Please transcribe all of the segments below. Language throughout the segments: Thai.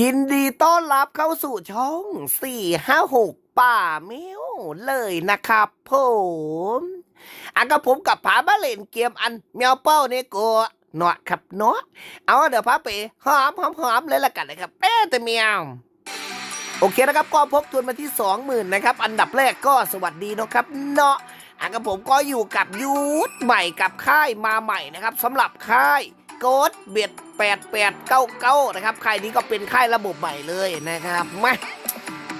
ยินดีต้อนรับเข้าสู่ช่อง 456 ป่าเมียวเลยนะครับผมอันกับผมกับผาบ้าเล่นเกมอันเมียวเป้าเนี่ยกูเนาะครับเนาะเอาเดี๋ยวพาไปหอมหอมหอมเลยละกันนะครับเอ๊ะแต่เมียวโอเคนะครับก็พบทุนมาที่ 20,000นะครับ อันดับแรกก็สวัสดีนะครับเนาะอันกับผมก็อยู่กับยูทใหม่กับค่ายมาใหม่นะครับสำหรับค่าย โกดเบ็ด8899นะครับค่ายนี้ก็เป็นค่ายระบบใหม่เลยนะครับมา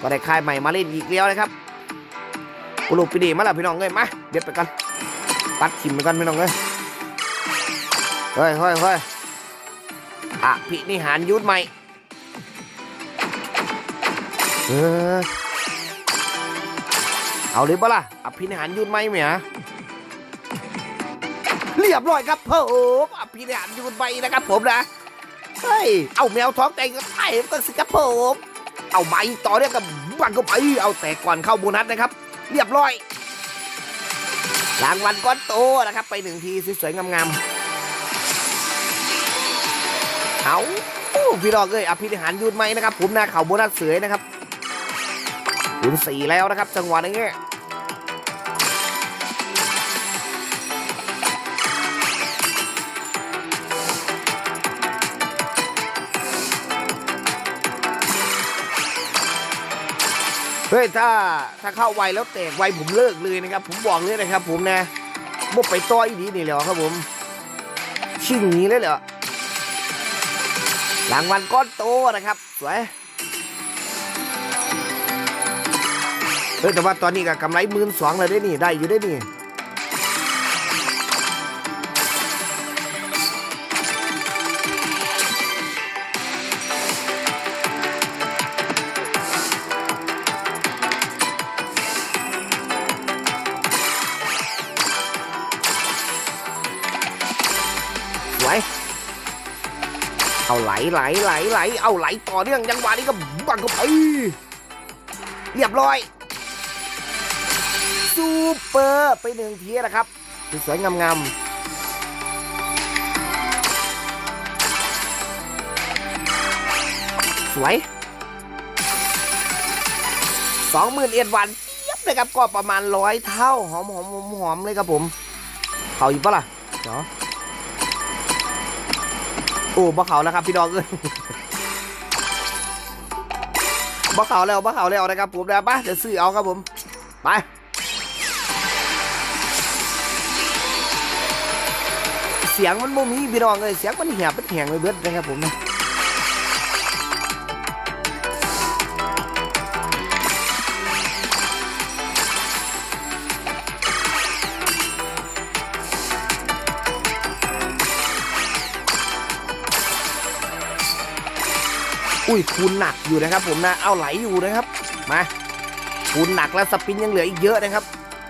ก็ได้ค่ายใหม่มาเล่นอีกแล้วนะครับกูลูกไปดีมาแล้วพี่น้องเอ้ยมาเด็ดไปกันปัดขิมไปกันพี่น้องเอ้ยเฮ้ยเฮ้ยเฮ้ยอะพินิหารยุทธใหม่เออเอาเลยปะล่ะอภินิหารยุนไหมเหมีย เรียบร้อยครับผมอภินิหารยุนไปนะครับผมนะเฮ้ยเอาแมวท้องแตงก็ไต่ก็สิครับผมเอาไม้ต่อเนี่ยกับบังก็ไปเอาแต่ก่อนเข้าโบนัสนะครับ เรียบร้อยรางวัลก้อนโตนะครับ ไปหนึ่งทีสวยๆงามๆเอาโอ้พี่ดอกเอ้ยอภินิหารยุนไหมนะครับ ผมนะเข่าโบนัสเสือนะครับถึงสี่แล้วนะครับ จังหวะนี้ เฮ้ยถ้าถ้าเข้าไวแล้วแตกไวผมเลิกเลยนะครับ ผมบอกเลยนะครับ ผมนะบ่ไปต่อยดีนี่เหรอครับผมชิ่งนี้เลยเหรอรางวัลก้อนโตนะครับ สวยเฮ้ยแต่ว่าตอนนี้ก็กำไรหมื่นสองเลยได้นี่ได้อยู่ได้นี่ สวยเอาไหลไหลไหลไหลเอาไหลต่อเนื่องจังหวะนี้ก็บังก็ไปเรียบร้อยซูเปอร์ไปหนึ่งทีนะครับสวยๆงามๆสวยสองหมื่นเอ็ดวันเจี๊ยบนะครับก็ประมาณร้อยเท่าหอมหอมหอมหอมเลยครับผมเขาอีกปะล่ะเดี๋ยว โอ้บ่เขาแล้วครับพี่ดองเอ้ยบ่เขาแล้วบ่เขาแล้วนะครับผมนะปะเดี๋ยวซื้อเอาครับผมไปเสียงมันบ่มีพี่น้องเลยเสียงมันแหบมันแหงเลยเบิดนะครับผมนะ อุ้ยคูณหนักอยู่นะครับ ผมนะเอาไหลอยู่นะครับมาคูณหนักแล้วสปินยังเหลืออีกเยอะนะครับ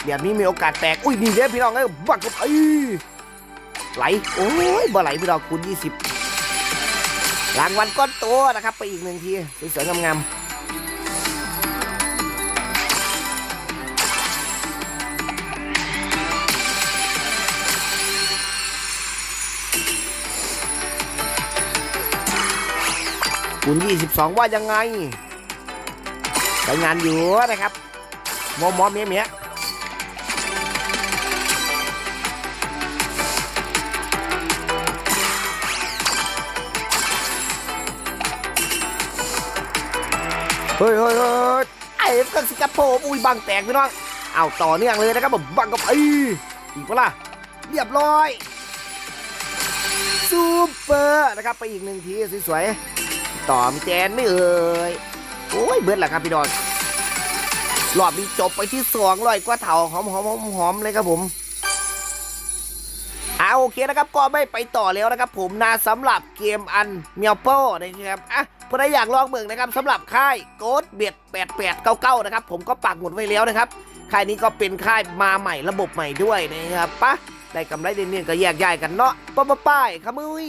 แบบนี้มีโอกาสแตกอุ้ยนี่เด้อพี่น้องเอ้ยบักกับไอ้ไหลโอ้ยบ่ไหลพี่น้องคูณ20รางวัลก้อนโตนะครับ ไปอีกหนึ่งทีสวยๆงามๆ คูณ22 ว่ายังไงใช้งานอยู่นะครับมอมอเมียเมียเฮ้ยเฮ้ยเฮ้ยไอ้กันสิครับผมอุ้ยบังแตกพี่น้องเอาต่อเนื่องเลยนะครับผมบังกับไอ้อีกปะล่ะเรียบร้อยซูเปอร์นะครับไปอีกหนึ่งทีสวยๆ ต่อมแจนไม่เอ่ยโอ้ยเบิดแหละครับพี่ดอนรอบนี้จบไปที่สองร้อยกว่าเถาหอมหอมหอมหอมเลยครับผมอ่าโอเคนะครับก็ไม่ไปต่อแล้วนะครับ ผมนะสำหรับเกมอันเมียวโป้นะครับอะเพื่ออยากลองเบิ่งนะครับสำหรับค่ายโกดเบียด8899นะครับ ผมก็ปักหมุดไว้แล้วนะครับค่ายนี้ก็เป็นค่ายมาใหม่ระบบใหม่ด้วยนะครับปะได้กำไรเด่นๆก็แยกย้ายกันเนาะป้าป้ายขมุย